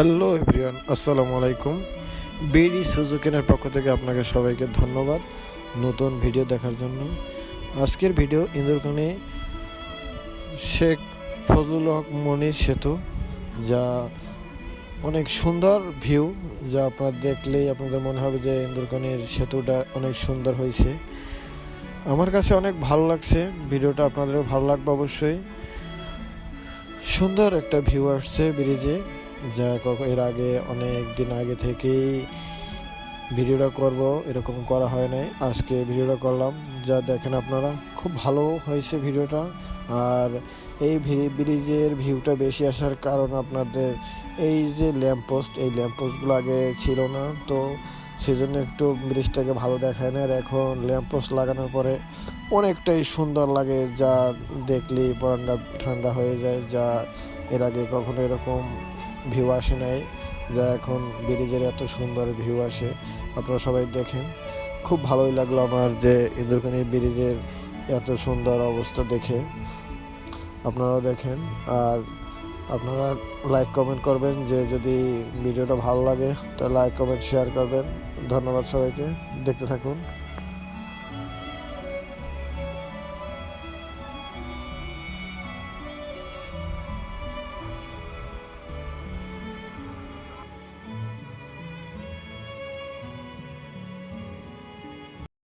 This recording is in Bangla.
হ্যালো এভরিওয়ান, আসসালামু আলাইকুম। বেরি সুজুকেনের পক্ষ থেকে আপনাকে সবাইকে ধন্যবাদ নতুন ভিডিও দেখার জন্য। আজকের ভিডিও ইন্দুরকানে শেখ ফজলুল হক মনির সেতু, যা অনেক সুন্দর ভিউ, যা আপনার দেখলেই আপনাদের মনে হবে যে ইন্দুরকানির সেতুটা অনেক সুন্দর হয়েছে। আমার কাছে অনেক ভালো লাগছে, ভিডিওটা আপনাদেরও ভালো লাগবে অবশ্যই। সুন্দর একটা ভিউ আসছে ব্রিজে। যা এর আগে অনেক দিন আগে থেকেই ভিডিওটা করব, এরকম করা হয় নাই। আজকে ভিডিওটা করলাম। যা দেখেন আপনারা, খুব ভালো হয়েছে ভিডিওটা। আর এই ব্রিজের ভিউটা বেশি আসার কারণ আপনাদের এই যে ল্যাম্পপোস্ট এই ল্যাম্পপোস্টগুলো আগে ছিল না। তো সেজন্য একটু ব্রিজটাকে ভালো দেখায় না আর এখন ল্যাম্পপোস্ট লাগানোর পরে অনেকটাই সুন্দর লাগে, যা দেখলেই ঠান্ডা হয়ে যায়, যা এর আগে কখনো এরকম ভিউ আসে নাই, যা এখন ব্রিজের এত সুন্দর ভিউ আসে, আপনারা সবাই দেখেন। খুব ভালোই লাগল আমার যে ইন্দুরকানি ব্রিজের এত সুন্দর অবস্থা দেখে। আপনারাও দেখেন, আর আপনারা লাইক কমেন্ট করবেন যে যদি ভিডিওটা ভালো লাগে, তাহলে লাইক কমেন্ট শেয়ার করবেন। ধন্যবাদ সবাইকে, দেখতে থাকুন।